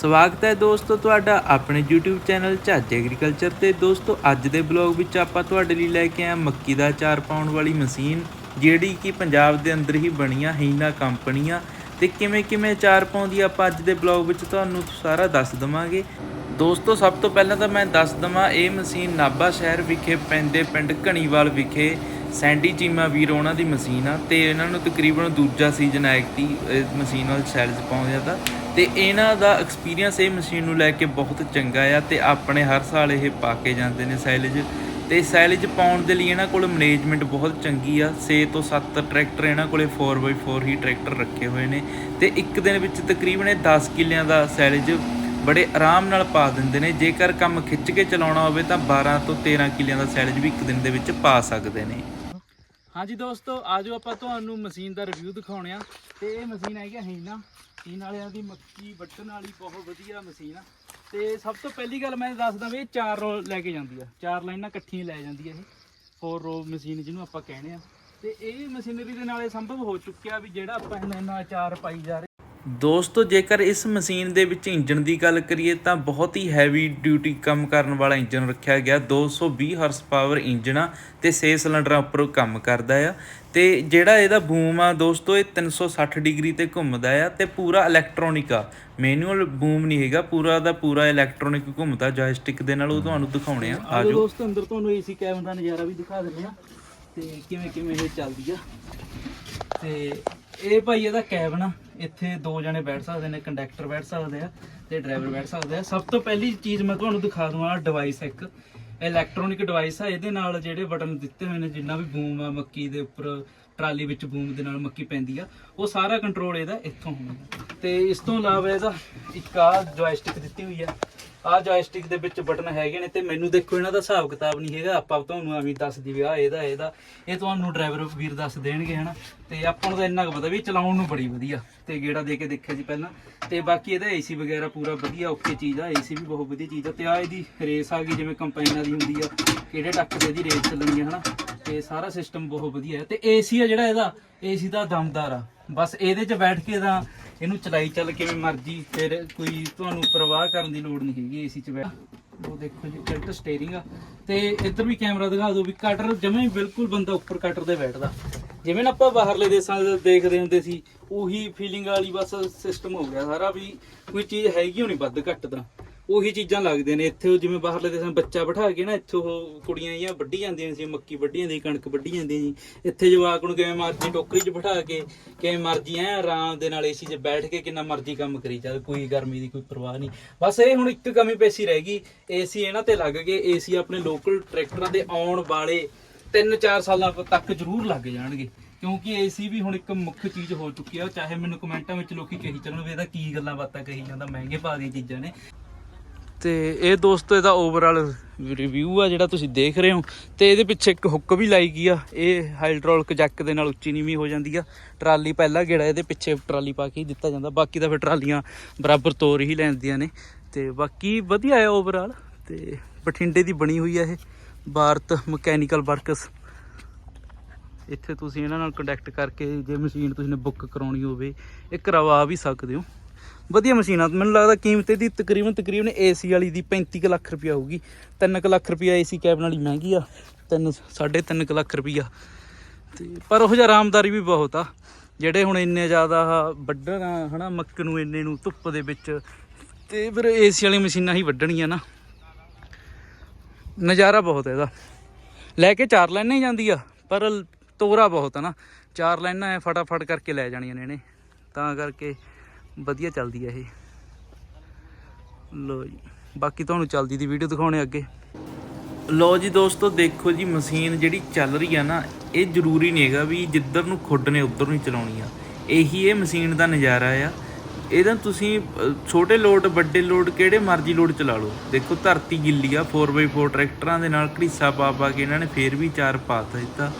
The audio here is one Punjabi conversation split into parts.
ਸਵਾਗਤ ਹੈ ਦੋਸਤੋ ਤੁਹਾਡਾ ਆਪਣੇ YouTube ਚੈਨਲ ਝੱਜ ਐਗਰੀਕਲਚਰ ਤੇ। ਦੋਸਤੋ, ਅੱਜ ਦੇ ਬਲੌਗ ਵਿੱਚ ਆਪਾਂ ਤੁਹਾਡੇ ਲਈ ਲੈ ਕੇ ਆਏ ਮੱਕੀ ਦਾ ਚਾਰ ਪਾਉਣ ਵਾਲੀ ਮਸ਼ੀਨ, ਜਿਹੜੀ ਕਿ ਪੰਜਾਬ ਦੇ ਅੰਦਰ ਹੀ ਬਣੀਆਂ ਆ ਹੀਨਾ ਕੰਪਨੀਆਂ। ਆ ਤੇ ਕਿਵੇਂ ਕਿਵੇਂ ਚਾਰ ਪਾਉਂਦੀ ਆ ਆਪਾਂ ਅੱਜ ਦੇ ਬਲੌਗ ਵਿੱਚ ਤੁਹਾਨੂੰ ਸਾਰਾ ਦੱਸ ਦਵਾਂਗੇ। ਦੋਸਤੋ, ਸਭ ਤੋਂ ਪਹਿਲਾਂ ਤਾਂ ਮੈਂ ਦੱਸ ਦਵਾਂ, ਇਹ ਮਸ਼ੀਨ ਨਾਭਾ ਸ਼ਹਿਰ ਵਿਖੇ, ਪੈਂਦੇ ਪਿੰਡ ਘਣੀਵਾਲ ਵਿਖੇ ਸੈਂਡੀ ਚੀਮਾ ਵੀਰ ਉਹਨਾਂ ਦੀ ਮਸ਼ੀਨ ਆ ਤੇ ਇਹਨਾਂ ਨੂੰ ਤਕਰੀਬਨ ਦੂਜਾ ਸੀਜ਼ਨ ਐਕਟੀ ਇਸ ਮਸ਼ੀਨ ਨਾਲ ਸੈਲਸ ਪਾਉਂਦੇ ਆ ਤਾਂ। ਤੇ ਇਹਨਾਂ ਦਾ ਐਕਸਪੀਰੀਅੰਸ ਇਹ ਮਸ਼ੀਨ ਨੂੰ ਲੈ ਕੇ ਬਹੁਤ ਚੰਗਾ ਆ ਤੇ ਆਪਣੇ ਹਰ ਸਾਲ ਇਹ ਪਾ ਕੇ ਜਾਂਦੇ ਨੇ ਸੈਲਜ ਤੇ ਸਾਈਲੇਜ ਪਾਉਣ ਦੇ ਲਈ ਇਹਨਾਂ ਕੋਲ ਮੈਨੇਜਮੈਂਟ ਬਹੁਤ ਚੰਗੀ ਆ। 6 ਤੋਂ 7 ਟਰੈਕਟਰ ਇਹਨਾਂ ਕੋਲੇ 4x4 ਹੀ ਟਰੈਕਟਰ ਰੱਖੇ ਹੋਏ ਨੇ। ਤੇ ਇੱਕ ਦਿਨ ਵਿੱਚ ਤਕਰੀਬਨ ਇਹ 10 ਕਿੱਲਿਆਂ ਦਾ ਸੈਲਜ ਬੜੇ ਆਰਾਮ ਨਾਲ ਪਾ ਦਿੰਦੇ ਨੇ। ਜੇਕਰ ਕੰਮ ਖਿੱਚ ਕੇ ਚਲਾਉਣਾ ਹੋਵੇ ਤਾਂ 12 ਤੋਂ 13 ਕਿੱਲਿਆਂ ਦਾ ਸੈਲਜ ਵੀ ਇੱਕ ਦਿਨ ਦੇ ਵਿੱਚ ਪਾ ਸਕਦੇ ਨੇ। ਹਾਂਜੀ ਦੋਸਤੋ, ਆਜੋ ਆਪਾਂ ਤੁਹਾਨੂੰ ਮਸ਼ੀਨ ਦਾ ਰਿਵਿਊ ਦਿਖਾਉਣੇ ਆ। ਤੇ ਇਹ ਮਸ਼ੀਨ ਹੈਗੀ ਆ ਹੀਨਾ। ਹੀਨ ਵਾਲਿਆਂ ਦੀ ਮੱਕੀ ਵੱਢਣ ਵਾਲੀ ਬਹੁਤ ਵਧੀਆ ਮਸ਼ੀਨ ਆ। ਤੇ ਸਭ ਤੋਂ ਪਹਿਲੀ ਗੱਲ ਮੈਂ ਦੱਸਦਾ ਵੀ ਇਹ ਚਾਰ ਰੋ ਲੈ ਕੇ ਜਾਂਦੀ ਆ। ਚਾਰ ਲਾਈਨਾਂ ਇਕੱਠੀਆਂ ਲੈ ਜਾਂਦੀ ਆ ਇਹ। ਫੋਰ ਰੋ ਮਸ਼ੀਨ ਜਿਹਨੂੰ ਆਪਾਂ ਕਹਿੰਦੇ ਆ। ਤੇ ਇਹ ਮਸ਼ੀਨਰੀ ਦੇ ਨਾਲ ਇਹ ਸੰਭਵ ਹੋ ਚੁੱਕਿਆ ਵੀ ਜਿਹੜਾ ਆਪਾਂ ਇਹਨਾਂ ਇਹਨਾਂ ਚਾਰ ਪਾਈ ਜਾ ਰਹੇ ਦੋਸਤੋ ਜੇਕਰ ਇਸ ਮਸ਼ੀਨ ਦੇ ਵਿੱਚ ਇੰਜਨ ਦੀ ਗੱਲ ਕਰੀਏ ਤਾਂ ਬਹੁਤ ਹੀ ਹੈਵੀ ਡਿਊਟੀ ਕੰਮ ਕਰਨ ਵਾਲਾ ਇੰਜਨ ਰੱਖਿਆ ਗਿਆ। 220 ਹਾਰਸ ਪਾਵਰ ਇੰਜਨ ਆ ਤੇ 6 ਸਿਲੰਡਰਾਂ ਉੱਪਰ ਕੰਮ ਕਰਦਾ ਆ। ਤੇ ਜਿਹੜਾ ਇਹਦਾ ਬੂਮ ਆ ਦੋਸਤੋ ਇਹ 360 ਡਿਗਰੀ ਤੇ ਘੁੰਮਦਾ ਆ ਤੇ ਪੂਰਾ ਇਲੈਕਟ੍ਰੋਨਿਕ ਆ। ਮੈਨੂਅਲ ਬੂਮ ਨਹੀਂ ਹੈਗਾ ਪੂਰਾ ਦਾ ਪੂਰਾ ਇਲੈਕਟ੍ਰੋਨਿਕ ਘੁੰਮਦਾ ਜੋਇਸਟਿਕ ਦੇ ਨਾਲ ਉਹ ਤੁਹਾਨੂੰ ਦਿਖਾਉਣੇ ਆ। ਆਜੋ ਆਜੋ। ਦੋਸਤੋ ਅੰਦਰ ਤੁਹਾਨੂੰ ਏਸੀ ਕੈਬਨ ਦਾ ਨਜ਼ਾਰਾ ਵੀ ਦਿਖਾ ਦਿੰਦੇ ਆ। ਤੇ ਕਿਵੇਂ ਕਿਵੇਂ ਇਹ ਚੱਲਦੀ ਆ। ਤੇ ਇਹ ਭਾਈ ਇਹਦਾ ਕੈਬਨ ਆ ਇੱਥੇ ਦੋ ਜਣੇ ਬੈਠ ਸਕਦੇ ਨੇ, ਕੰਡਕਟਰ ਬੈਠ ਸਕਦੇ ਆ ਤੇ ਡਰਾਈਵਰ ਬੈਠ ਸਕਦੇ ਆ। ਸਭ ਤੋਂ ਪਹਿਲੀ ਚੀਜ਼ ਮੈਂ ਤੁਹਾਨੂੰ ਦਿਖਾ ਦਵਾਂ ਡਿਵਾਈਸ ਇੱਕ। ਇਲੈਕਟ੍ਰੋਨਿਕ ਡਿਵਾਈਸ ਆ, ਇਹਦੇ ਨਾਲ ਜਿਹੜੇ ਬਟਨ ਦਿੱਤੇ ਹੋਏ ਨੇ, ਜਿੰਨਾ ਵੀ ਬੂਮ ਆ, ਮੱਕੀ ਦੇ ਉੱਪਰ, ਟਰਾਲੀ ਵਿੱਚ ਬੂਮ ਦੇ ਨਾਲ ਮੱਕੀ ਪੈਂਦੀ ਆ, ਉਹ ਸਾਰਾ ਕੰਟਰੋਲ ਇਹਦਾ ਇੱਥੋਂ ਹੁੰਦਾ। ਤੇ ਇਸ ਤੋਂ ਇਲਾਵਾ ਇਹਦਾ ਇੱਕ ਆ ਜੋਇਸਟਿਕ ਦਿੱਤੀ ਹੋਈ ਆ। ਆ ਜੋਇਸਟਿਕ ਦੇ ਵਿੱਚ ਬਟਨ ਹੈਗੇ ਨੇ ਤੇ ਮੈਨੂੰ ਦੇਖੋ ਇਹਨਾਂ ਦਾ ਹਿਸਾਬ ਕਿਤਾਬ ਨਹੀਂ ਹੈਗਾ। ਆਪਾਂ ਤੁਹਾਨੂੰ ਐਵੇਂ ਦੱਸ ਦੀ ਵੀ ਆ ਇਹਦਾ ਇਹਦਾ। ਇਹ ਤੁਹਾਨੂੰ ਡਰਾਈਵਰ ਵੀਰ ਦੱਸ ਦੇਣਗੇ, ਹਨਾ। ਤੇ ਆਪਾਂ ਨੂੰ ਤਾਂ ਇੰਨਾ ਕੁ ਪਤਾ ਵੀ ਚਲਾਉਣ ਨੂੰ ਬੜੀ ਵਧੀਆ। ਤੇ ਗੇੜਾ ਦੇ ਕੇ ਦੇਖਿਆ ਸੀ ਪਹਿਲਾਂ। ਤੇ ਬਾਕੀ ਇਹਦਾ ਏਸੀ ਵਗੈਰਾ ਪੂਰਾ ਵਧੀਆ ਓਕੇ ਚੀਜ਼ ਆ। ਏਸੀ ਵੀ ਬਹੁਤ ਵਧੀਆ ਚੀਜ਼ ਆ। ਤੇ ਆ ਇਹਦੀ ਰੇਸ ਆ ਗਈ, ਜਿਵੇਂ ਕੰਪਾਈਨਾਂ ਦੀ ਹੁੰਦੀ ਆ। ਕਿਹੜੇ ਟੱਕ ਤੇ ਇਹਦੀ ਰੇਸ ਚੱਲਣੀ ਹੈ ਹਨਾ। ਤੇ ਸਾਰਾ ਸਿਸਟਮ ਬਹੁਤ ਵਧੀਆ ਹੈ। ਤੇ ਏਸੀ ਆ ਜਿਹੜਾ ਇਹਦਾ ਏਸੀ ਦਾ ਦਮਦਾਰ ਆ। ਬਸ ਇਹਦੇ 'ਚ ਬੈਠ ਕੇ ਤਾਂ ਇਹਨੂੰ ਚਲਾਈ ਚੱਲ ਕਿਵੇਂ ਮਰਜ਼ੀ, ਫਿਰ ਕੋਈ ਤੁਹਾਨੂੰ ਪਰਵਾਹ ਕਰਨ ਦੀ ਲੋੜ ਨਹੀਂ ਹੈਗੀ ਏਸੀ 'ਚ ਬੈਠ ਉਹ ਦੇਖੋ ਜੀ ਟਿਲਟ ਸਟੀਅਰਿੰਗ ਆ। ਤੇ ਇੱਧਰ ਵੀ ਕੈਮਰਾ ਦਿਖਾ ਦਿਓ ਵੀ ਕਟਰ ਜਮੇ ਬਿਲਕੁਲ ਬੰਦਾ ਉੱਪਰ ਕਟਰ ਤੇ ਬੈਠਦਾ। ਜਿਵੇਂ ਨਾ ਆਪਾਂ ਬਾਹਰਲੇ ਦੇਸ਼ਾਂ ਦੇ ਦੇਖਦੇ ਹੁੰਦੇ ਸੀ, ਉਹੀ ਫੀਲਿੰਗ ਵਾਲੀ ਬਸ ਸਿਸਟਮ ਹੋ ਗਿਆ ਸਾਰਾ ਵੀ ਕੋਈ ਚੀਜ਼ ਹੈਗੀ ਹੋਣੀ ਵੱਧ ਘੱਟ ਤਾਂ। ਉਹੀ ਚੀਜ਼ਾਂ ਲੱਗਦੇ ਨੇ। ਇੱਥੇ ਉਹ ਜਿਵੇਂ ਬਾਹਰਲੇ ਦੇਸ਼ਾਂ ਬੱਚਾ ਬਿਠਾ ਕੇ ਨਾ, ਇੱਥੇ ਉਹ ਕੁੜੀਆਂ ਜੀਆਂ ਵੱਢੀ ਜਾਂਦੀਆਂ ਸੀ, ਮੱਕੀ ਵੱਢੀ ਜਾਂਦੀ ਕਣਕ ਵੱਢੀ ਜਾਂਦੀ ਸੀ। ਇੱਥੇ ਜਵਾਕ ਨੂੰ ਕਿਵੇਂ ਮਰਜ਼ੀ ਟੋਕਰੀ 'ਚ ਬਿਠਾ ਕੇ, ਕਿਵੇਂ ਮਰਜ਼ੀ ਐ ਆਰਾਮ ਦੇ ਨਾਲ ਏਸੀ 'ਚ ਬੈਠ ਕੇ ਕਿੰਨਾ ਮਰਜ਼ੀ ਕੰਮ ਕਰੀ ਚੱਲ ਕੋਈ ਗਰਮੀ ਦੀ ਕੋਈ ਪਰਵਾਹ ਨਹੀਂ। ਬਸ ਇਹ ਹੁਣ ਇੱਕ ਕਮੀ ਪੇਸੀ ਰਹਿ ਗਈ, ਏਸੀ ਇਹਨਾਂ ਤੇ ਲੱਗ ਗਏ। ਏਸੀ ਆਪਣੇ ਲੋਕਲ ਟਰੈਕਟਰਾਂ ਦੇ ਆਉਣ ਵਾਲੇ 3-4 ਸਾਲਾਂ ਤੱਕ ਜ਼ਰੂਰ ਲੱਗ ਜਾਣਗੇ। ਕਿਉਂਕਿ ਏਸੀ ਵੀ ਹੁਣ ਇੱਕ ਮੁੱਖ ਚੀਜ਼ ਹੋ ਚੁੱਕੀ ਆ। ਚਾਹੇ ਮੈਨੂੰ ਕਮੈਂਟਾਂ ਵਿੱਚ ਲੋਕੀ ਕਹੀ ਚੱਲਣ ਵੀ ਇਹਦਾ ਕੀ ਗੱਲਾਂ ਬਾਤਾਂ ਕਹੀ ਜਾਂਦਾ, ਮਹਿੰਗੇ ਪਾ ਦੀਆਂ ਚੀਜ਼ਾਂ ਨੇ। ਤੇ ਇਹ ਦੋਸਤੋ, ਇਹਦਾ ਓਵਰਆਲ ਰਿਵਿਊ ਆ ਜਿਹੜਾ ਤੁਸੀਂ ਦੇਖ ਰਹੇ ਹੋ। ਤੇ ਇਹਦੇ ਪਿੱਛੇ ਇੱਕ ਹੁੱਕ ਵੀ ਲਾਈ ਗਈ ਆ। ਇਹ ਹਾਈਡ੍ਰੋਲਿਕ ਜੈਕ ਦੇ ਨਾਲ ਉੱਚੀ ਨੀਵੀਂ ਹੋ ਜਾਂਦੀ ਆ। ਟਰਾਲੀ ਪਹਿਲਾ ਗੇੜਾ, ਇਹਦੇ ਪਿੱਛੇ ਟਰਾਲੀ ਪਾ ਕੇ ਹੀ ਦਿੱਤਾ ਜਾਂਦਾ। ਬਾਕੀ ਤਾਂ ਫਿਰ ਟਰਾਲੀਆਂ ਬਰਾਬਰ ਤੋਰ ਹੀ ਲੈਂਦੀਆਂ ਨੇ। ਤੇ ਬਾਕੀ ਵਧੀਆ ਆ ਓਵਰਆਲ ਤੇ ਬਠਿੰਡੇ ਦੀ ਬਣੀ ਹੋਈ ਆ ਇਹ ਭਾਰਤ ਮਕੈਨੀਕਲ ਵਰਕਸ। ਇੱਥੇ ਤੁਸੀਂ ਇਹਨਾਂ ਨਾਲ ਕੰਟੈਕਟ ਕਰਕੇ ਜੇ ਮਸ਼ੀਨ ਤੁਸੀਂ ਨੇ ਬੁੱਕ ਕਰਾਉਣੀ ਹੋਵੇ, ਇਹ ਕਰਵਾ ਵੀ ਸਕਦੇ ਹੋ। ਵਧੀਆ ਮਸ਼ੀਨ ਆ। ਮੈਨੂੰ ਲੱਗਦਾ ਕੀਮਤ ਇਹਦੀ ਤਕਰੀਬਨ ਤਕਰੀਬਨ ਏਸੀ ਵਾਲੀ ਦੀ 35 ਕੁ ਲੱਖ ਰੁਪਇਆ ਹੋਊਗੀ। 3 ਕੁ ਲੱਖ ਰੁਪਇਆ ਏਸੀ ਕੈਬਨ ਵਾਲੀ ਮਹਿੰਗੀ ਆ। 3 3.5 ਕੁ ਲੱਖ ਰੁਪਇਆ। ਤੇ ਪਰ ਉਹ ਜਿਹਾ ਆਰਾਮਦਾਰੀ ਵੀ ਬਹੁਤ ਆ। ਜਿਹੜੇ ਹੁਣ ਇੰਨੇ ਜ਼ਿਆਦਾ ਵੱਢਣ ਆ, ਹਨਾ ਮੱਕ ਨੂੰ ਇੰਨੇ ਨੂੰ, ਧੁੱਪ ਦੇ ਵਿੱਚ, ਤੇ ਫਿਰ ਏਸੀ ਵਾਲੀ ਮਸ਼ੀਨਾਂ ਹੀ ਵੱਢਣੀਆਂ ਨਾ। ਨਜ਼ਾਰਾ ਬਹੁਤ ਹੈ ਇਹਦਾ। ਲੈ ਕੇ ਚਾਰ ਲਾਈਨਾਂ ਹੀ ਜਾਂਦੀ ਆ, ਪਰ ਤੋਰਾ ਬਹੁਤ ਆ ਨਾ। ਚਾਰ ਲਾਈਨਾਂ ਐ ਫਟਾਫਟ ਕਰਕੇ ਲੈ ਜਾਣੀਆਂ ਨੇ ਇਹਨੇ। ਤਾਂ ਕਰਕੇ ਵਧੀਆ ਚੱਲਦੀ ਹੈ ਇਹ। ਲੋ ਜੀ, ਬਾਕੀ ਤੁਹਾਨੂੰ ਚੱਲਦੀ ਦੀ ਵੀਡੀਓ ਦਿਖਾਉਣੇ ਅੱਗੇ। ਲੋ ਜੀ ਦੋਸਤੋ, ਦੇਖੋ ਜੀ ਮਸ਼ੀਨ ਜਿਹੜੀ ਚੱਲ ਰਹੀ ਆ ਨਾ, ਇਹ ਜ਼ਰੂਰੀ ਨਹੀਂ ਹੈਗਾ ਵੀ ਜਿੱਧਰ ਨੂੰ ਖੁੱਡ ਨੇ ਉੱਧਰ ਨੂੰ ਹੀ ਚਲਾਉਣੀ ਆ। ਇਹੀ ਇਹ ਮਸ਼ੀਨ ਦਾ ਨਜ਼ਾਰਾ ਆ। ਇਹਦਾ ਤੁਸੀਂ ਛੋਟੇ ਲੋਡ, ਵੱਡੇ ਲੋਡ, ਕਿਹੜੇ ਮਰਜ਼ੀ ਲੋਡ ਚਲਾ ਲਓ। ਦੇਖੋ, ਧਰਤੀ ਗਿੱਲੀ ਆ 4x4 ਟਰੈਕਟਰਾਂ ਦੇ ਨਾਲ ਘੜੀਸਾ ਪਾ ਪਾ ਕੇ ਇਹਨਾਂ ਨੇ ਫੇਰ ਵੀ ਚਾਰ ਪਾਤਾ ਦਿੱਤਾ।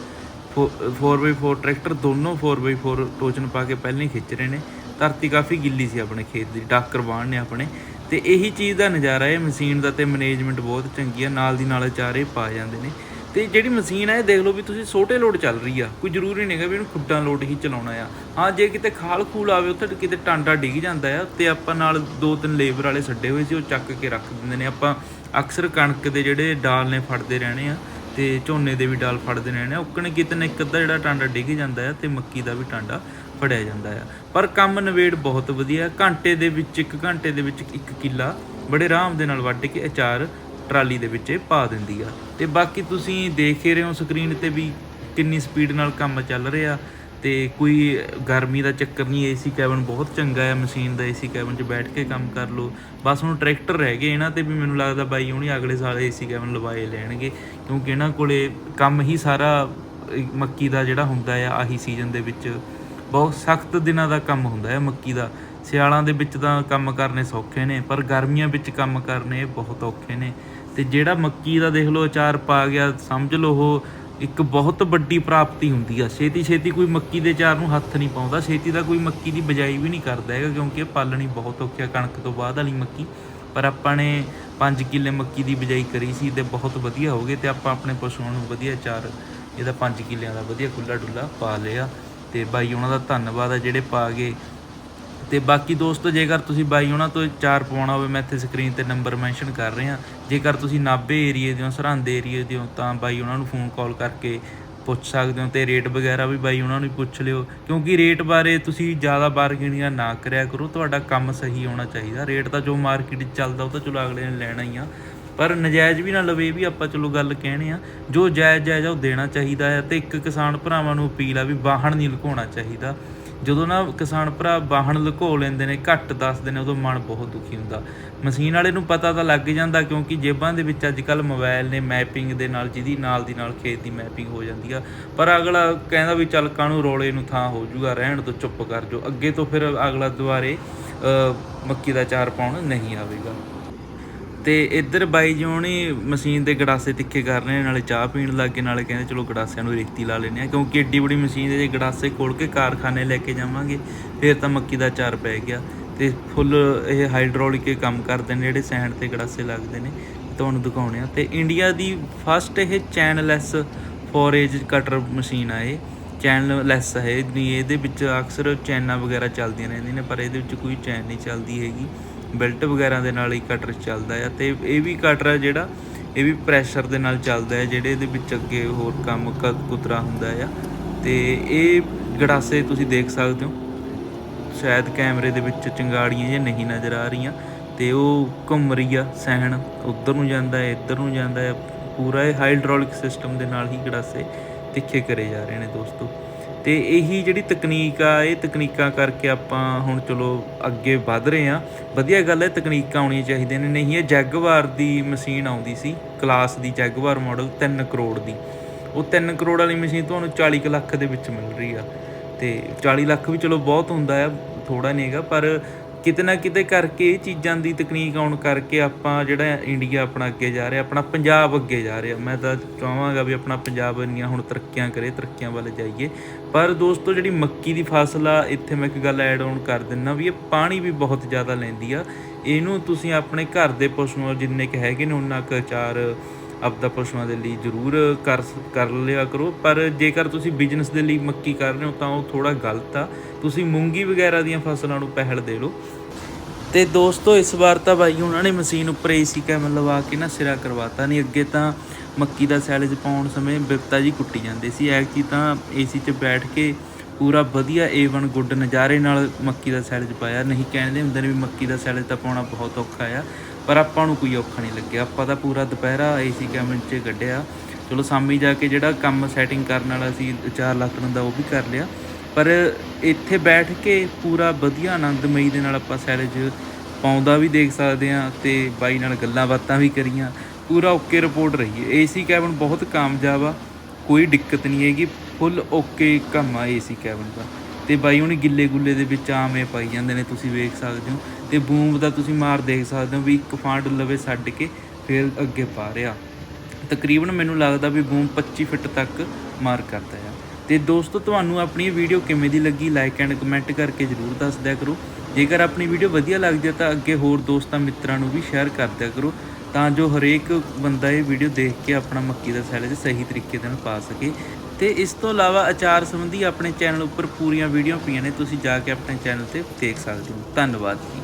4x4 ਟਰੈਕਟਰ ਦੋਨੋਂ 4x4 ਟੋਚਨ ਪਾ ਕੇ ਪਹਿਲਾਂ ਹੀ ਖਿੱਚ ਰਹੇ ਨੇ। ਧਰਤੀ ਕਾਫੀ ਗਿੱਲੀ ਸੀ ਆਪਣੇ ਖੇਤ ਦੀ, ਡਾਕਰ ਬਾਣ ਨੇ ਆਪਣੇ। ਤੇ ਇਹੀ ਚੀਜ਼ ਦਾ ਨਜ਼ਾਰਾ ਹੈ, ਮਸ਼ੀਨ ਦਾ ਤੇ ਮੈਨੇਜਮੈਂਟ ਬਹੁਤ ਚੰਗੀ ਆ, ਨਾਲ ਦੀ ਨਾਲ ਚਾਰੇ ਪਾ ਜਾਂਦੇ ਨੇ। ਤੇ ਜਿਹੜੀ ਮਸ਼ੀਨ ਹੈ ਇਹ ਦੇਖ ਲਓ ਵੀ ਤੁਸੀਂ ਛੋਟੇ ਲੋਡ ਚੱਲ ਰਹੀ ਆ, ਕੋਈ ਜ਼ਰੂਰੀ ਨਹੀਂ ਹੈਗਾ ਵੀ ਇਹਨੂੰ ਖੁੱਡਾਂ ਲੋਡ ਹੀ ਚਲਾਉਣਾ ਆ। ਹਾਂ, ਜੇ ਕਿਤੇ ਖਾਲ ਖੂਲ ਆਵੇ, ਉੱਥੇ ਕਿਤੇ ਟਾਂਡਾ ਡਿੱਗ ਜਾਂਦਾ ਆ, ਤੇ ਆਪਾਂ ਨਾਲ ਦੋ ਤਿੰਨ ਲੇਬਰ ਵਾਲੇ ਛੱਡੇ ਹੋਏ ਸੀ, ਉਹ ਚੱਕ ਕੇ ਰੱਖ ਦਿੰਦੇ ਨੇ। ਆਪਾਂ ਅਕਸਰ ਕਣਕ ਦੇ ਜਿਹੜੇ ਡਾਲ ਨੇ ਫੜਦੇ ਰਹਿਣੇ ਆ, ਤੇ ਝੋਨੇ ਦੇ ਵੀ ਡਾਲ ਫੜਦੇ ਰਹਿਣੇ ਆ, ਉੱਕਣ ਕਿਤੇ ਨਾ ਇੱਕ ਅੱਧਾ ਜਿਹੜਾ ਟਾਂਡਾ ਡਿੱਗ ਜਾਂਦਾ ਆ, ਤੇ ਮੱਕੀ ਦਾ ਵੀ ਟਾਂਡਾ ਫੜਿਆ ਜਾਂਦਾ ਆ। ਪਰ ਕੰਮ ਨਵੇੜ ਬਹੁਤ ਵਧੀਆ। ਘੰਟੇ ਦੇ ਵਿੱਚ, ਇੱਕ ਘੰਟੇ ਦੇ ਵਿੱਚ ਇੱਕ ਕਿੱਲਾ ਬੜੇ ਆਰਾਮ ਦੇ ਨਾਲ ਵੱਢ ਕੇ ਅਚਾਰ ਟਰਾਲੀ ਦੇ ਵਿੱਚ ਪਾ ਦਿੰਦੀ ਆ। ਤੇ ਬਾਕੀ ਤੁਸੀਂ ਦੇਖ ਹੀ ਰਹੇ ਹੋ ਸਕਰੀਨ ਤੇ ਵੀ ਕਿੰਨੀ ਸਪੀਡ ਨਾਲ ਕੰਮ ਚੱਲ ਰਿਹਾ। ਤੇ ਕੋਈ ਗਰਮੀ ਦਾ ਚੱਕਰ ਨਹੀਂ, ਏਸੀ ਕੈਬਨ ਬਹੁਤ ਚੰਗਾ ਹੈ ਮਸ਼ੀਨ ਦਾ ਏਸੀ ਕੈਬਨ 'ਚ ਬੈਠ ਕੇ ਕੰਮ ਕਰ ਲਓ। ਬਸ ਹੁਣ ਟਰੈਕਟਰ ਰਹਿ ਗਏ ਇਹਨਾਂ ਤੇ ਵੀ ਮੈਨੂੰ ਲੱਗਦਾ ਬਾਈ ਹੁਣੀ ਅਗਲੇ ਸਾਲ ਏਸੀ ਕੈਬਨ ਲਵਾਏ ਲੈਣਗੇ। ਕਿਉਂਕਿ ਇਹਨਾਂ ਕੋਲੇ ਕੰਮ ਹੀ ਸਾਰਾ, ਮੱਕੀ ਦਾ ਜਿਹੜਾ ਹੁੰਦਾ ਆ, ਆਹੀ ਸੀਜ਼ਨ ਦੇ ਵਿੱਚ ਬਹੁਤ ਸਖਤ ਦਿਨਾਂ ਦਾ ਕੰਮ ਹੁੰਦਾ ਹੈ ਮੱਕੀ ਦਾ। ਸਿਆਲਾਂ ਦੇ ਵਿੱਚ ਤਾਂ ਕੰਮ ਕਰਨੇ ਸੌਖੇ ਨੇ, ਪਰ ਗਰਮੀਆਂ ਵਿੱਚ ਕੰਮ ਕਰਨੇ ਬਹੁਤ ਔਖੇ ਨੇ। ਤੇ ਜਿਹੜਾ ਮੱਕੀ ਦਾ ਦੇਖ ਲਓ ਅਚਾਰ ਪਾ ਗਿਆ, ਸਮਝ ਲਓ ਉਹ ਇੱਕ ਬਹੁਤ ਵੱਡੀ ਪ੍ਰਾਪਤੀ ਹੁੰਦੀ ਆ। ਛੇਤੀ ਛੇਤੀ ਕੋਈ ਮੱਕੀ ਦੇ ਚਾਰ ਨੂੰ ਹੱਥ ਨਹੀਂ ਪਾਉਂਦਾ। ਛੇਤੀ ਦਾ ਕੋਈ ਮੱਕੀ ਦੀ ਬਜਾਈ ਵੀ ਨਹੀਂ ਕਰਦਾ ਹੈਗਾ, ਕਿਉਂਕਿ ਇਹ ਪਾਲਣੀ ਬਹੁਤ ਔਖੀ ਆ, ਕਣਕ ਤੋਂ ਬਾਅਦ ਵਾਲੀ ਮੱਕੀ। ਪਰ ਆਪਾਂ ਨੇ 5 ਕਿੱਲੇ ਮੱਕੀ ਦੀ ਬਜਾਈ ਕਰੀ ਸੀ ਤੇ ਬਹੁਤ ਵਧੀਆ ਹੋ ਗਏ ਤੇ ਆਪਾਂ ਆਪਣੇ ਪਸ਼ੂਆਂ ਨੂੰ ਵਧੀਆ ਚਾਰ ਇਹਦਾ 5 ਕਿੱਲਿਆਂ ਦਾ ਵਧੀਆ ਖੁੱਲਾ ਡੁੱਲਾ ਪਾ ਲਿਆ। ਤੇ ਬਾਈ ਉਹਨਾਂ ਦਾ ਧੰਨਵਾਦ ਆ ਜਿਹੜੇ ਪਾ ਗਏ। ਤੇ ਬਾਕੀ ਦੋਸਤੋ, ਜੇਕਰ ਤੁਸੀਂ ਬਾਈ ਉਹਨਾਂ ਤੋਂ ਚਾਰ ਪਵਾਉਣਾ ਹੋਵੇ, ਮੈਂ ਇੱਥੇ ਸਕਰੀਨ ਤੇ ਨੰਬਰ ਮੈਂਸ਼ਨ ਕਰ ਰਿਹਾ। ਜੇਕਰ ਤੁਸੀਂ ਨਾਭੇ ਏਰੀਏ ਦੇ ਹੋ ਸਰਹੰਦ ਏਰੀਏ ਦੇ ਹੋ ਤਾਂ ਬਾਈ ਉਹਨਾਂ ਨੂੰ ਫੋਨ ਕਾਲ ਕਰਕੇ ਪੁੱਛ ਸਕਦੇ ਹੋ ਤੇ ਰੇਟ ਵਗੈਰਾ ਵੀ ਬਾਈ ਉਹਨਾਂ ਨੂੰ ਪੁੱਛ ਲਿਓ। ਕਿਉਂਕਿ ਰੇਟ ਬਾਰੇ ਤੁਸੀਂ ਜ਼ਿਆਦਾ ਬਾਰਗੇਨਿੰਗ ਨਾ ਕਰਿਆ ਕਰੋ, ਤੁਹਾਡਾ ਕੰਮ ਸਹੀ ਹੋਣਾ ਚਾਹੀਦਾ। ਰੇਟ ਤਾਂ ਜੋ ਮਾਰਕੀਟ 'ਚ ਚੱਲਦਾ, ਉਹ ਤਾਂ ਚਲੋ ਅਗਲੇ ਨੇ ਲੈਣਾ ਹੀ ਆ। ਪਰ ਨਜਾਇਜ਼ ਵੀ ਨਾ ਲਵੇ ਇਹ ਵੀ ਆਪਾਂ ਚਲੋ ਗੱਲ ਕਹਿਣੇ ਆ, ਜੋ ਜਾਇਜ਼ ਜਾਇਜ਼ ਆ ਉਹ ਦੇਣਾ ਚਾਹੀਦਾ ਹੈ ਤੇ ਇੱਕ ਕਿਸਾਨ ਭਰਾਵਾਂ ਨੂੰ ਅਪੀਲ ਆ ਵੀ ਵਾਹਣ ਨਹੀਂ ਲੁਕਾਉਣਾ ਚਾਹੀਦਾ। ਜਦੋਂ ਨਾ ਕਿਸਾਨ ਭਰਾ ਵਾਹਣ ਲੁਕੋ ਲੈਂਦੇ ਨੇ, ਘੱਟ ਦੱਸਦੇ ਨੇ, ਉਦੋਂ ਮਨ ਬਹੁਤ ਦੁਖੀ ਹੁੰਦਾ। ਮਸ਼ੀਨ ਵਾਲੇ ਨੂੰ ਪਤਾ ਤਾਂ ਲੱਗ ਜਾਂਦਾ ਕਿਉਂਕਿ ਜੇਬਾਂ ਦੇ ਵਿੱਚ ਅੱਜ ਕੱਲ ਮੋਬਾਈਲ ਨੇ ਮੈਪਿੰਗ ਦੇ ਨਾਲ, ਜਿਹਦੀ ਨਾਲ ਦੀ ਨਾਲ ਖੇਤ ਦੀ ਮੈਪਿੰਗ ਹੋ ਜਾਂਦੀ ਆ। ਪਰ ਅਗਲਾ ਕਹਿੰਦਾ ਵੀ ਚੱਲ ਕਾਹਨੂੰ ਰੋਲੇ ਨੂੰ ਥਾਂ ਹੋ ਜੂਗਾ, ਰਹਿਣ ਤੋਂ ਚੁੱਪ ਕਰ ਜੋ ਅੱਗੇ ਤੋਂ ਫਿਰ ਅਗਲਾ ਦੁਬਾਰੇ ਮੱਕੀ ਦਾ ਚਾਰ ਪਾਉਣ ਨਹੀਂ ਆਵੇਗਾ। ਤੇ ਇੱਧਰ ਬਾਈ ਜੀ ਹੁਣੀ ਮਸ਼ੀਨ ਦੇ ਗੜਾਸੇ ਤਿੱਖੇ ਕਰ ਰਹੇ ਨੇ, ਨਾਲੇ ਚਾਹ ਪੀਣ ਲੱਗੇ ਨਾਲੇ ਕਹਿੰਦੇ ਚਲੋ ਗੜਾਸਿਆਂ ਨੂੰ ਰੇਤੀ ਲਾ ਲੈਨੇ ਆ ਕਿਉਂਕਿ ਏਡੀ ਬੜੀ ਮਸ਼ੀਨ ਦੇ ਜੇ ਗੜਾਸੇ ਖੋਲ ਕੇ ਕਾਰਖਾਨੇ ਲੈ ਕੇ ਜਾਵਾਂਗੇ, ਫਿਰ ਤਾਂ ਮੱਕੀ ਦਾ ਚਾਰ ਪੈ ਗਿਆ। ਤੇ ਫੁੱਲ ਇਹ ਹਾਈਡ੍ਰੋਲਿਕ ਕੰਮ ਕਰਦੇ ਨੇ, ਜਿਹੜੇ ਸੈਂਡ ਤੇ ਗੜਾਸੇ ਲੱਗਦੇ ਨੇ, ਤੁਹਾਨੂੰ ਦਿਖਾਉਣੇ ਆ ਤੇ ਇੰਡੀਆ ਦੀ ਫਸਟ ਇਹ ਚੈਨਲੈਸ ਫੋਰੇਜ ਕਟਰ ਮਸ਼ੀਨ ਆ ਇਹ ਚੈਨਲ ਲੈਸ ਹੈ ਨਹੀਂ ਇਹਦੇ ਵਿੱਚ ਅਕਸਰ ਚੈਨਾਂ ਵਗੈਰਾ ਚੱਲਦੀਆਂ ਰਹਿੰਦੀਆਂ ਨੇ, ਪਰ ਇਹਦੇ ਵਿੱਚ ਕੋਈ ਚੈਨ ਨਹੀਂ ਚੱਲਦੀ ਹੈਗੀ। ਬੈਲਟ ਵਗੈਰਾ ਦੇ ਨਾਲ ਹੀ ਕਟਰ ਚੱਲਦਾ ਆ ਤੇ ਇਹ ਵੀ ਕਟਰ ਹੈ ਜਿਹੜਾ, ਇਹ ਵੀ ਪ੍ਰੈਸ਼ਰ ਦੇ ਨਾਲ ਚੱਲਦਾ ਹੈ ਜਿਹੜੇ ਇਹਦੇ ਵਿੱਚ ਅੱਗੇ ਹੋਰ ਕੰਮ ਕ- ਕੁਤਰਾ ਹੁੰਦਾ ਆ। ਤੇ ਇਹ ਗੜਾਸੇ ਤੁਸੀਂ ਦੇਖ ਸਕਦੇ ਹੋ। ਸ਼ਾਇਦ ਕੈਮਰੇ ਦੇ ਵਿੱਚ ਚੰਗਾੜੀਆਂ ਜਾਂ ਨਹੀਂ ਨਜ਼ਰ ਆ ਰਹੀਆਂ। ਤੇ ਉਹ ਘੁੰਮ ਰਹੀ ਆ ਸਹਿਣ ਉਧਰ ਨੂੰ ਜਾਂਦਾ ਹੈ ਇੱਧਰ ਨੂੰ ਜਾਂਦਾ ਹੈ ਪੂਰਾ ਇਹ ਹਾਈਡ੍ਰੋਲਿਕ ਸਿਸਟਮ ਦੇ ਨਾਲ ਹੀ ਗੜਾਸੇ ਤਿੱਖੇ ਕਰੇ ਜਾ ਰਹੇ ਨੇ ਦੋਸਤੋ। ਤੇ ਇਹੀ ਜਿਹੜੀ ਤਕਨੀਕ ਆ, ਇਹ ਤਕਨੀਕਾਂ ਕਰਕੇ ਆਪਾਂ ਹੁਣ ਚਲੋ ਅੱਗੇ ਵਧ ਰਹੇ ਆ ਵਧੀਆ ਗੱਲ ਹੈ, ਤਕਨੀਕਾਂ ਆਉਣੀਆਂ ਚਾਹੀਦੀਆਂ ਨੇ। ਨਹੀਂ, ਇਹ ਜੈਗਵਾਰ ਦੀ ਮਸ਼ੀਨ ਆਉਂਦੀ ਸੀ ਕਲਾਸ ਦੀ ਜੈਗਵਾਰ ਮਾਡਲ 3 ਕਰੋੜ ਦੀ। ਉਹ 3 ਕਰੋੜ ਵਾਲੀ ਮਸ਼ੀਨ ਤੁਹਾਨੂੰ 40 ਕੁ ਲੱਖ ਦੇ ਵਿੱਚ ਮਿਲ ਰਹੀ ਆ। ਤੇ 40 ਲੱਖ ਵੀ ਚਲੋ ਬਹੁਤ ਹੁੰਦਾ ਆ ਥੋੜਾ ਨਹੀਂ ਹੈਗਾ, ਪਰ ਕਿਤੇ ਨਾ ਕਿਤੇ ਕਰਕੇ ਇਹ ਚੀਜ਼ਾਂ ਦੀ ਤਕਨੀਕ ਆਉਣ ਕਰਕੇ ਆਪਾਂ ਜਿਹੜਾ ਇੰਡੀਆ ਆਪਣਾ ਅੱਗੇ ਜਾ ਰਿਹਾ, ਆਪਣਾ ਪੰਜਾਬ ਅੱਗੇ ਜਾ ਰਿਹਾ। ਮੈਂ ਤਾਂ ਚਾਹਾਂਗਾ ਵੀ ਆਪਣਾ ਪੰਜਾਬ ਇੰਨੀਆਂ ਹੁਣ ਤਰੱਕੀਆਂ ਕਰੇ, ਤਰੱਕੀਆਂ ਵੱਲ ਜਾਈਏ। ਪਰ ਦੋਸਤੋ, ਜਿਹੜੀ ਮੱਕੀ ਦੀ ਫਸਲ ਆ, ਇੱਥੇ ਮੈਂ ਇੱਕ ਗੱਲ ਐਡ ਆਨ ਕਰ ਦਿੰਨਾ ਵੀ ਇਹ ਪਾਣੀ ਵੀ ਬਹੁਤ ਜ਼ਿਆਦਾ ਲੈਂਦੀ ਆ। ਇਹਨੂੰ ਤੁਸੀਂ ਆਪਣੇ ਘਰ ਦੇ ਪਸ਼ੂਆਂ, ਜਿੰਨੇ ਕ ਹੈਗੇ ਨੇ, ਉਹਨਾਂ ਕੁ ਚਾਰ ਆਪਦਾ ਪਸ਼ੂਆਂ ਦੇ ਲਈ ਜ਼ਰੂਰ ਕਰ ਕਰ ਲਿਆ ਕਰੋ। ਪਰ ਜੇਕਰ ਤੁਸੀਂ ਬਿਜ਼ਨਸ ਦੇ ਲਈ ਮੱਕੀ ਕਰ ਰਹੇ ਹੋ, ਤਾਂ ਉਹ ਥੋੜਾ ਗਲਤ ਆ। ਤੁਸੀਂ ਮੂੰਗੀ ਵਗੈਰਾ ਦੀਆਂ ਫਸਲਾਂ ਨੂੰ ਪਹਿਲ ਦੇ ਲਓ। ਤੇ ਦੋਸਤੋ, ਇਸ ਵਾਰ ਤਾਂ ਬਾਈ ਉਹਨਾਂ ਨੇ ਮਸ਼ੀਨ ਉੱਪਰ ਏਸੀ ਕੈਮਲ ਲਵਾ ਕੇ ਨਾ ਸਿਰਾ ਕਰਵਾਤਾ ਨਹੀਂ ਅੱਗੇ ਤਾਂ ਮੱਕੀ ਦਾ ਸੈਲਜ ਪਾਉਣ ਸਮੇਂ ਬਿਪਤਾ ਜੀ ਕੁੱਟੀ ਜਾਂਦੇ ਸੀ। ਐਕਚੁਅਲੀ ਤਾਂ ਏਸੀ 'ਚ ਬੈਠ ਕੇ ਪੂਰਾ ਵਧੀਆ A1 ਗੁੱਡ ਨਜ਼ਾਰੇ ਨਾਲ ਮੱਕੀ ਦਾ ਸੈਲਜ ਪਾਇਆ। ਨਹੀਂ ਕਹਿੰਦੇ ਹੁੰਦੇ ਨੇ ਵੀ ਮੱਕੀ ਦਾ ਸੈਲਜ ਤਾਂ ਪਾਉਣਾ ਬਹੁਤ ਔਖਾ ਆ। ਪਰ ਆਪਾਂ ਨੂੰ ਕੋਈ ਔਖਾ ਨਹੀਂ ਲੱਗਿਆ। ਆਪਾਂ ਤਾਂ ਪੂਰਾ ਦੁਪਹਿਰਾ ਏਸੀ ਕੈਬਨ 'ਚ ਕੱਢਿਆ। ਚਲੋ ਸਾਮੀ ਜਾ ਕੇ ਜਿਹੜਾ ਕੰਮ ਸੈਟਿੰਗ ਕਰਨ ਵਾਲਾ ਸੀ 4 ਲੱਖ ਦਾ ਉਹ ਵੀ ਕਰ ਲਿਆ। ਪਰ ਇੱਥੇ ਬੈਠ ਕੇ ਪੂਰਾ ਵਧੀਆ ਆਨੰਦਮਈ ਦੇ ਨਾਲ ਆਪਾਂ ਸੈਲਜ ਪਾਉਂਦਾ ਵੀ ਦੇਖ ਸਕਦੇ ਆ ਤੇ ਬਾਈ ਨਾਲ ਗੱਲਾਂ ਬਾਤਾਂ ਵੀ ਕਰੀਆਂ। ਪੂਰਾ ਓਕੇ ਰਿਪੋਰਟ ਰਹੀ ਹੈ। ਏਸੀ ਕੈਬਨ ਬਹੁਤ ਕਾਮਯਾਬ ਆ। ਕੋਈ ਦਿੱਕਤ ਨਹੀਂ ਹੈਗੀ। ਫੁੱਲ ਓਕੇ ਕੰਮ ਆ ਏਸੀ ਕੈਬਨ ਦਾ। ਤੇ ਬਾਈ ਹੁਣ ਗਿੱਲੇ ਗੁੱਲੇ ਦੇ ਵਿੱਚ ਆਮੇ ਪਾਈ ਜਾਂਦੇ ਨੇ, ਤੁਸੀਂ ਵੇਖ ਸਕਦੇ ਹੋ। ਤੇ ਬੂਮ ਦਾ ਤੁਸੀਂ ਮਾਰ ਦੇਖ ਸਕਦੇ ਹੋ ਵੀ ਇੱਕ ਫਾਂਡ ਲਵੇ ਛੱਡ ਕੇ ਫਿਰ ਅੱਗੇ ਪਾ ਰਿਹਾ। ਤਕਰੀਬਨ ਮੈਨੂੰ ਲੱਗਦਾ ਵੀ ਬੂਮ 25 ਫਿੱਟ ਤੱਕ ਮਾਰ ਕਰਦਾ ਆ। ਤੇ ਦੋਸਤੋ, ਤੁਹਾਨੂੰ ਆਪਣੀ ਵੀਡੀਓ ਕਿਵੇਂ ਦੀ ਲੱਗੀ? ਲਾਈਕ ਐਂਡ ਕਮੈਂਟ ਕਰਕੇ ਜਰੂਰ ਦੱਸ ਦਿਆ ਕਰੋ। ਜੇਕਰ ਆਪਣੀ ਵੀਡੀਓ ਵਧੀਆ ਲੱਗਦੀ ਹੈ ਤਾਂ ਅੱਗੇ ਹੋਰ ਦੋਸਤਾਂ ਮਿੱਤਰਾਂ ਨੂੰ ਵੀ ਸ਼ੇਅਰ ਕਰ ਦਿਆ ਕਰੋ, ਤਾਂ ਜੋ ਹਰੇਕ ਬੰਦਾ ਇਹ ਵੀਡੀਓ ਦੇਖ ਕੇ ਆਪਣਾ ਮੱਕੀ ਦਾ ਸਾਈਲੇਜ ਸਹੀ ਤਰੀਕੇ ਨਾਲ ਪਾ ਸਕੇ। ਤੇ ਇਸ ਤੋਂ ਇਲਾਵਾ ਅਚਾਰ ਸੰਬੰਧੀ ਆਪਣੇ ਚੈਨਲ ਉੱਪਰ ਪੂਰੀਆਂ ਵੀਡੀਓ ਪਈਆਂ ਨੇ, ਤੁਸੀਂ ਜਾ ਕੇ ਆਪਣੇ ਚੈਨਲ ਤੇ ਦੇਖ ਸਕਦੇ ਹੋ। ਧੰਨਵਾਦ ਜੀ।